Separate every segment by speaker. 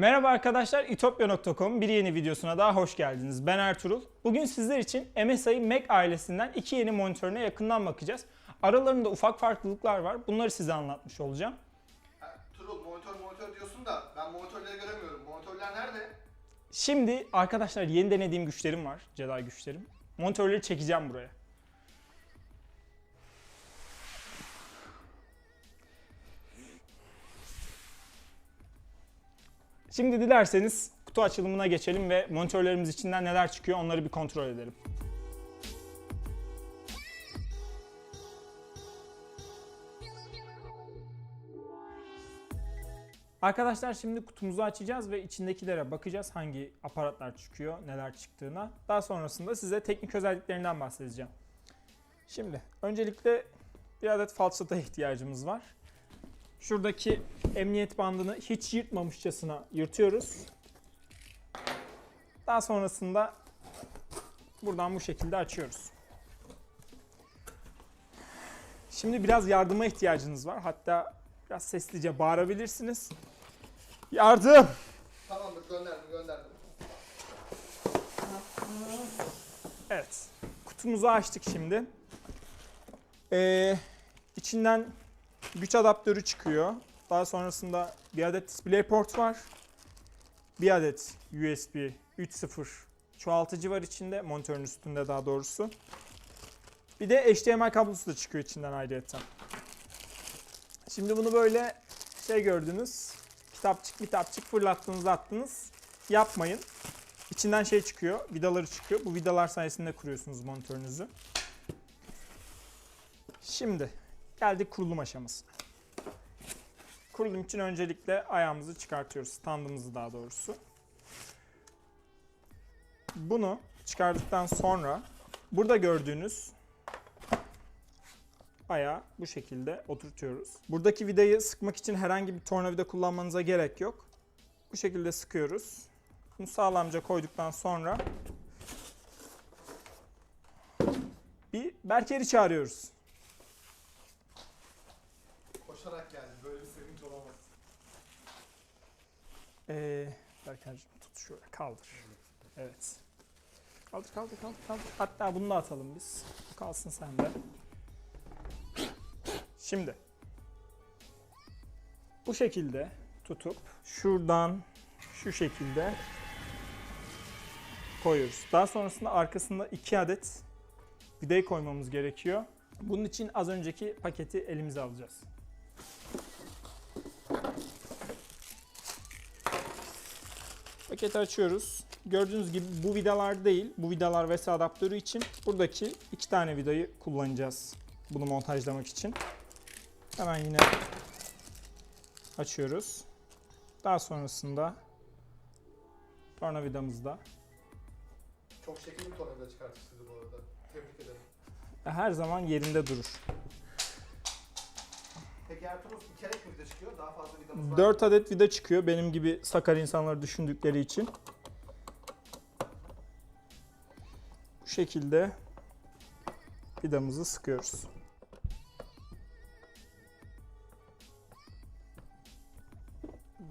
Speaker 1: Merhaba arkadaşlar, itopya.com'un bir yeni videosuna daha hoş geldiniz. Ben Ertuğrul. Bugün sizler için MSI Mac ailesinden iki yeni monitörüne yakından bakacağız. Aralarında ufak farklılıklar var. Bunları size anlatmış olacağım.
Speaker 2: Ha, Turul monitör monitör diyorsun da ben monitörleri göremiyorum. Monitörler nerede?
Speaker 1: Şimdi arkadaşlar yeni denediğim güçlerim var. Jedi güçlerim. Monitörleri çekeceğim buraya. Şimdi dilerseniz kutu açılımına geçelim ve monitörlerimiz içinden neler çıkıyor onları bir kontrol edelim. Arkadaşlar şimdi kutumuzu açacağız ve içindekilere bakacağız hangi aparatlar çıkıyor, neler çıktığına. Daha sonrasında size teknik özelliklerinden bahsedeceğim. Şimdi öncelikle bir adet falçata ihtiyacımız var. Şuradaki emniyet bandını hiç yırtmamışçasına yırtıyoruz. Daha sonrasında buradan bu şekilde açıyoruz. Şimdi biraz yardıma ihtiyacınız var. Hatta biraz seslice bağırabilirsiniz. Yardım!
Speaker 2: Tamamdır gönderdim gönderdim.
Speaker 1: Evet. Kutumuzu açtık şimdi. Ee, içinden güç adaptörü çıkıyor. Daha sonrasında bir adet DisplayPort var. Bir adet USB 3.0 çoğaltıcı var içinde. Monitörün üstünde daha doğrusu. Bir de HDMI kablosu da çıkıyor içinden ayrıca. Şimdi bunu böyle şey gördünüz. Kitapçık kitapçık fırlattınız attınız. Yapmayın. İçinden şey çıkıyor, vidaları çıkıyor. Bu vidalar sayesinde kuruyorsunuz monitörünüzü. Şimdi geldik kurulum aşamasına. Kurulum için öncelikle ayağımızı çıkartıyoruz, standımızı daha doğrusu. Bunu çıkardıktan sonra burada gördüğünüz ayağı bu şekilde oturtuyoruz. Buradaki vidayı sıkmak için herhangi bir tornavida kullanmanıza gerek yok. Bu şekilde sıkıyoruz. Bunu sağlamca koyduktan sonra bir Berker'i çağırıyoruz. Ee, Berker'cim tut şöyle kaldır. Evet. Kaldır kaldır kaldır kaldır. Hatta bunu da atalım biz. Kalsın sende. Şimdi bu şekilde tutup şuradan şu şekilde koyuyoruz. Daha sonrasında arkasında iki adet vidayı koymamız gerekiyor. Bunun için az önceki paketi elimize alacağız. Paketi açıyoruz. Gördüğünüz gibi bu vidalar değil, bu vidalar VS adaptörü için buradaki iki tane vidayı kullanacağız bunu montajlamak için. Hemen yine açıyoruz. Daha sonrasında tornavidamızda
Speaker 2: Çok şekil bir tornavida çıkartıştırdı bu arada. Tebrik ederim.
Speaker 1: her zaman yerinde durur.
Speaker 2: Peki Ertuğrul bir kere mi vida çıkıyor? Daha fazla vidamız var.
Speaker 1: 4 adet vida çıkıyor benim gibi sakar insanları düşündükleri için. Bu şekilde vidamızı sıkıyoruz.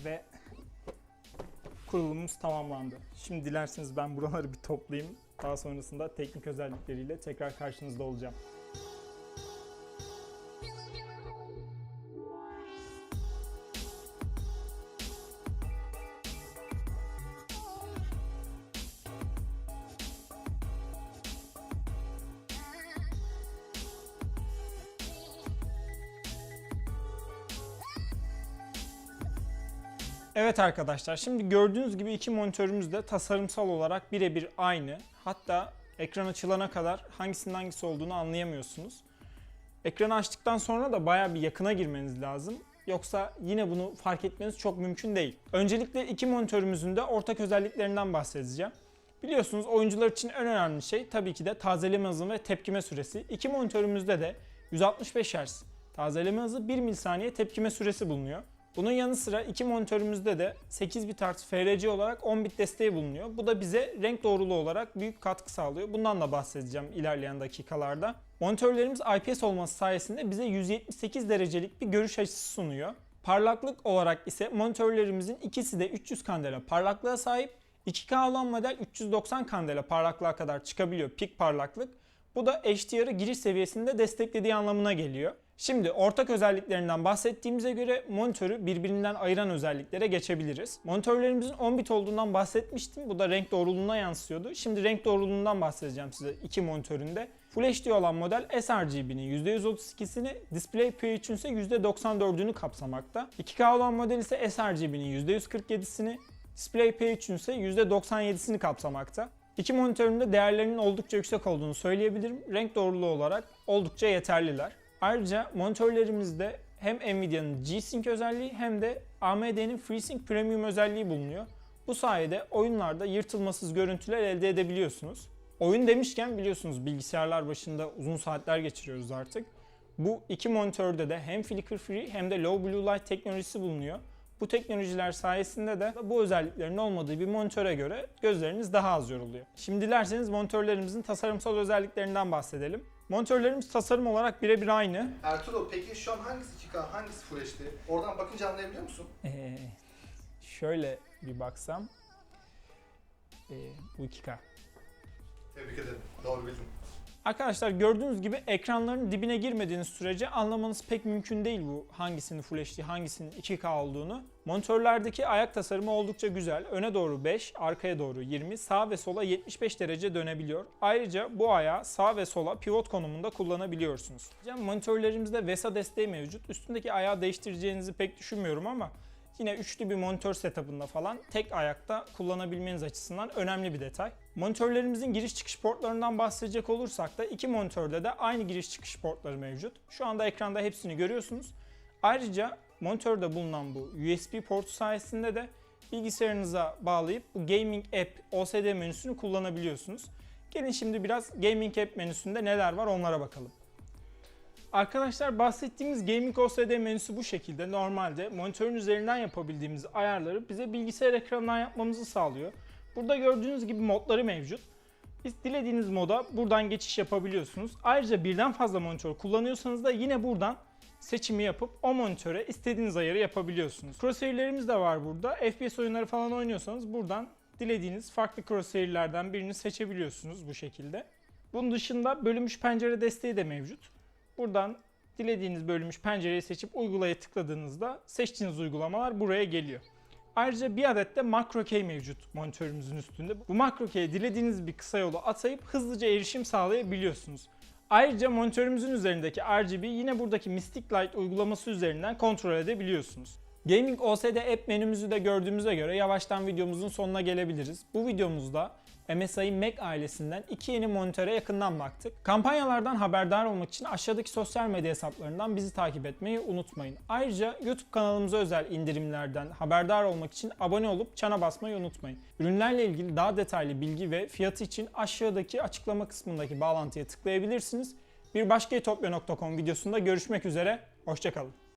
Speaker 1: Ve kurulumumuz tamamlandı. Şimdi dilerseniz ben buraları bir toplayayım. Daha sonrasında teknik özellikleriyle tekrar karşınızda olacağım. Evet arkadaşlar şimdi gördüğünüz gibi iki monitörümüz de tasarımsal olarak birebir aynı. Hatta ekran açılana kadar hangisinin hangisi olduğunu anlayamıyorsunuz. Ekranı açtıktan sonra da baya bir yakına girmeniz lazım. Yoksa yine bunu fark etmeniz çok mümkün değil. Öncelikle iki monitörümüzün de ortak özelliklerinden bahsedeceğim. Biliyorsunuz oyuncular için en önemli şey tabii ki de tazeleme hızı ve tepkime süresi. İki monitörümüzde de 165 Hz tazeleme hızı 1 milisaniye tepkime süresi bulunuyor. Bunun yanı sıra iki monitörümüzde de 8 bit artı FRC olarak 10 bit desteği bulunuyor. Bu da bize renk doğruluğu olarak büyük katkı sağlıyor. Bundan da bahsedeceğim ilerleyen dakikalarda. Monitörlerimiz IPS olması sayesinde bize 178 derecelik bir görüş açısı sunuyor. Parlaklık olarak ise monitörlerimizin ikisi de 300 kandela parlaklığa sahip. 2K olan model 390 kandela parlaklığa kadar çıkabiliyor pik parlaklık. Bu da HDR'ı giriş seviyesinde desteklediği anlamına geliyor. Şimdi ortak özelliklerinden bahsettiğimize göre monitörü birbirinden ayıran özelliklere geçebiliriz. Monitörlerimizin 10 bit olduğundan bahsetmiştim. Bu da renk doğruluğuna yansıyordu. Şimdi renk doğruluğundan bahsedeceğim size iki monitöründe. Full HD olan model sRGB'nin %132'sini, DisplayPH'ün ise %94'ünü kapsamakta. 2K olan model ise sRGB'nin %147'sini, DisplayPH'ün ise %97'sini kapsamakta. İki monitörün de değerlerinin oldukça yüksek olduğunu söyleyebilirim. Renk doğruluğu olarak oldukça yeterliler. Ayrıca monitörlerimizde hem Nvidia'nın G-Sync özelliği hem de AMD'nin FreeSync Premium özelliği bulunuyor. Bu sayede oyunlarda yırtılmasız görüntüler elde edebiliyorsunuz. Oyun demişken biliyorsunuz bilgisayarlar başında uzun saatler geçiriyoruz artık. Bu iki monitörde de hem flicker free hem de low blue light teknolojisi bulunuyor. Bu teknolojiler sayesinde de bu özelliklerin olmadığı bir monitöre göre gözleriniz daha az yoruluyor. Şimdi dilerseniz monitörlerimizin tasarımsal özelliklerinden bahsedelim. Monitörlerimiz tasarım olarak birebir aynı.
Speaker 2: Ertuğrul peki şu an hangisi 2K, hangisi Full HD? Oradan bakınca anlayabiliyor musun?
Speaker 1: Ee, şöyle bir baksam. Ee, bu 2K.
Speaker 2: Tebrik ederim.
Speaker 1: Arkadaşlar gördüğünüz gibi ekranların dibine girmediğiniz sürece anlamanız pek mümkün değil bu hangisinin Full HD, hangisinin 2K olduğunu. Monitörlerdeki ayak tasarımı oldukça güzel. Öne doğru 5, arkaya doğru 20, sağ ve sola 75 derece dönebiliyor. Ayrıca bu ayağı sağ ve sola pivot konumunda kullanabiliyorsunuz. Monitörlerimizde VESA desteği mevcut. Üstündeki ayağı değiştireceğinizi pek düşünmüyorum ama yine üçlü bir monitör setup'ında falan tek ayakta kullanabilmeniz açısından önemli bir detay. Monitörlerimizin giriş çıkış portlarından bahsedecek olursak da iki monitörde de aynı giriş çıkış portları mevcut. Şu anda ekranda hepsini görüyorsunuz. Ayrıca monitörde bulunan bu USB portu sayesinde de bilgisayarınıza bağlayıp bu Gaming App OSD menüsünü kullanabiliyorsunuz. Gelin şimdi biraz Gaming App menüsünde neler var onlara bakalım. Arkadaşlar bahsettiğimiz Gaming OSD menüsü bu şekilde. Normalde monitörün üzerinden yapabildiğimiz ayarları bize bilgisayar ekranından yapmamızı sağlıyor. Burada gördüğünüz gibi modları mevcut. Dilediğiniz moda buradan geçiş yapabiliyorsunuz. Ayrıca birden fazla monitör kullanıyorsanız da yine buradan seçimi yapıp o monitöre istediğiniz ayarı yapabiliyorsunuz. Crosshair'lerimiz de var burada. FPS oyunları falan oynuyorsanız buradan dilediğiniz farklı crosshair'lerden birini seçebiliyorsunuz bu şekilde. Bunun dışında bölünmüş pencere desteği de mevcut. Buradan dilediğiniz bölünmüş pencereyi seçip uygulaya tıkladığınızda seçtiğiniz uygulamalar buraya geliyor. Ayrıca bir adet de makro key mevcut monitörümüzün üstünde. Bu makro key'e dilediğiniz bir kısa yolu atayıp hızlıca erişim sağlayabiliyorsunuz. Ayrıca monitörümüzün üzerindeki RGB yine buradaki Mystic Light uygulaması üzerinden kontrol edebiliyorsunuz. Gaming OSD App menümüzü de gördüğümüze göre yavaştan videomuzun sonuna gelebiliriz. Bu videomuzda MSI Mac ailesinden iki yeni monitöre yakından baktık. Kampanyalardan haberdar olmak için aşağıdaki sosyal medya hesaplarından bizi takip etmeyi unutmayın. Ayrıca YouTube kanalımıza özel indirimlerden haberdar olmak için abone olup çana basmayı unutmayın. Ürünlerle ilgili daha detaylı bilgi ve fiyatı için aşağıdaki açıklama kısmındaki bağlantıya tıklayabilirsiniz. Bir başka etopya.com videosunda görüşmek üzere, hoşçakalın.